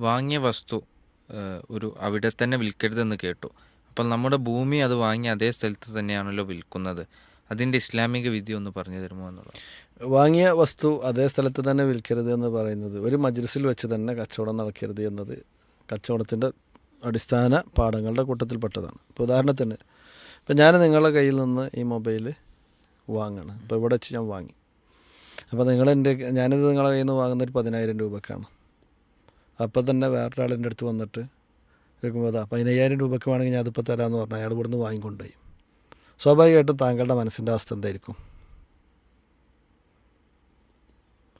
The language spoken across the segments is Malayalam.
വാങ്ങിയ വസ്തു ഒരു അവിടെ തന്നെ വിൽക്കരുതെന്ന് കേട്ടു. അപ്പോൾ നമ്മുടെ ഭൂമി അത് വാങ്ങി അതേ സ്ഥലത്ത് തന്നെയാണല്ലോ വിൽക്കുന്നത്. അതിന്റെ ഇസ്ലാമിക വിധി ഒന്ന് പറഞ്ഞു തരുമോ എന്നുള്ളത്? വാങ്ങിയ വസ്തു അതേ സ്ഥലത്ത് തന്നെ വിൽക്കരുത് എന്ന് പറയുന്നത് ഒരു മജ്ലിസിൽ വെച്ച് തന്നെ കച്ചവടം നടക്കരുത് എന്നത് കച്ചവടത്തിന്റെ അടിസ്ഥാന പാഠങ്ങളുടെ കൂട്ടത്തിൽപ്പെട്ടതാണ്. ഇപ്പോൾ ഉദാഹരണത്തിന് ഇപ്പോൾ ഞാൻ നിങ്ങളുടെ കയ്യിൽ നിന്ന് ഈ മൊബൈൽ വാങ്ങണം. ഇപ്പോൾ ഇവിടെ വെച്ച് ഞാൻ വാങ്ങി. അപ്പോൾ നിങ്ങൾ എന്റെ ഞാനിത് നിങ്ങളുടെ കയ്യിൽ നിന്ന് വാങ്ങുന്ന ഒരു പതിനായിരം രൂപക്കാണ്. അപ്പോൾ തന്നെ വേറൊരാളിന്റെ അടുത്ത് വന്നിട്ട് കേൾക്കുമ്പോൾ അതാ പതിനയ്യായിരം രൂപയ്ക്ക് വേണമെങ്കിൽ ഞാൻ അതിപ്പോൾ തരാമെന്ന് പറഞ്ഞാൽ അയാൾ ഇവിടുന്ന് വാങ്ങിക്കൊണ്ടുപോയി. സ്വാഭാവികമായിട്ടും താങ്കളുടെ മനസ്സിന്റെ അവസ്ഥ എന്തായിരിക്കും?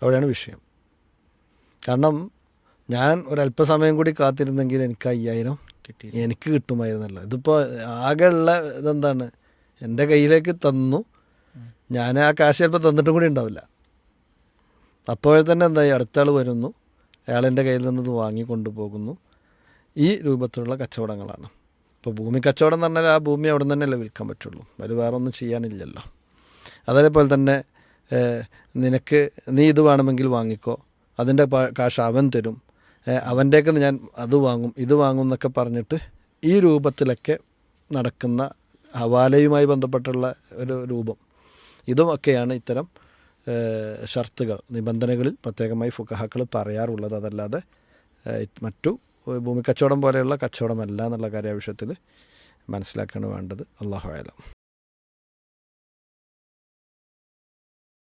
അവിടെയാണ് വിഷയം. കാരണം ഞാൻ ഒരല്പസമയം കൂടി കാത്തിരുന്നെങ്കിൽ എനിക്ക് അയ്യായിരം കിട്ടി എനിക്ക് കിട്ടുമായിരുന്നല്ല. ഇതിപ്പോൾ ആകെയുള്ള ഇതെന്താണ്? എന്റെ കയ്യിലേക്ക് തന്നു. ഞാൻ ആ കാശ് ചിലപ്പോൾ തന്നിട്ടും കൂടി ഉണ്ടാവില്ല. അപ്പോൾ തന്നെ എന്തായി? അടുത്ത ആൾ വരുന്നു. അയാൾ എന്റെ കയ്യിൽ നിന്ന് ഇത് പോകുന്നു ഈ രൂപത്തിലുള്ള കച്ചവടങ്ങളാണ്. ഇപ്പോൾ ഭൂമി കച്ചവടം എന്ന് പറഞ്ഞാൽ ആ ഭൂമി അവിടെ നിന്ന് വിൽക്കാൻ പറ്റുള്ളൂ. അതിൽ വേറെ ഒന്നും ചെയ്യാനില്ലല്ലോ. അതേപോലെ തന്നെ നിനക്ക് നീ ഇത് വേണമെങ്കിൽ വാങ്ങിക്കോ. അതിന്റെ കാശ് അവൻ തരും. അവന്റെയൊക്കെ ഞാൻ അത് വാങ്ങും ഇത് വാങ്ങും എന്നൊക്കെ പറഞ്ഞിട്ട് ഈ രൂപത്തിലൊക്കെ നടക്കുന്ന ഹവാലയുമായി ബന്ധപ്പെട്ടുള്ള ഒരു രൂപം. ഇതുമൊക്കെയാണ് ഇത്തരം ഷർത്തുകൾ നിബന്ധനകളിൽ പ്രത്യേകമായി ഫുക്കഹാക്കൾ പറയാറുള്ളത്. അതല്ലാതെ മറ്റു ഭൂമി കച്ചവടം പോലെയുള്ള കച്ചവടമല്ല എന്നുള്ള കാര്യ വിഷയത്തിൽ മനസ്സിലാക്കാണ് വേണ്ടത്. അള്ളാഹു ആയാലും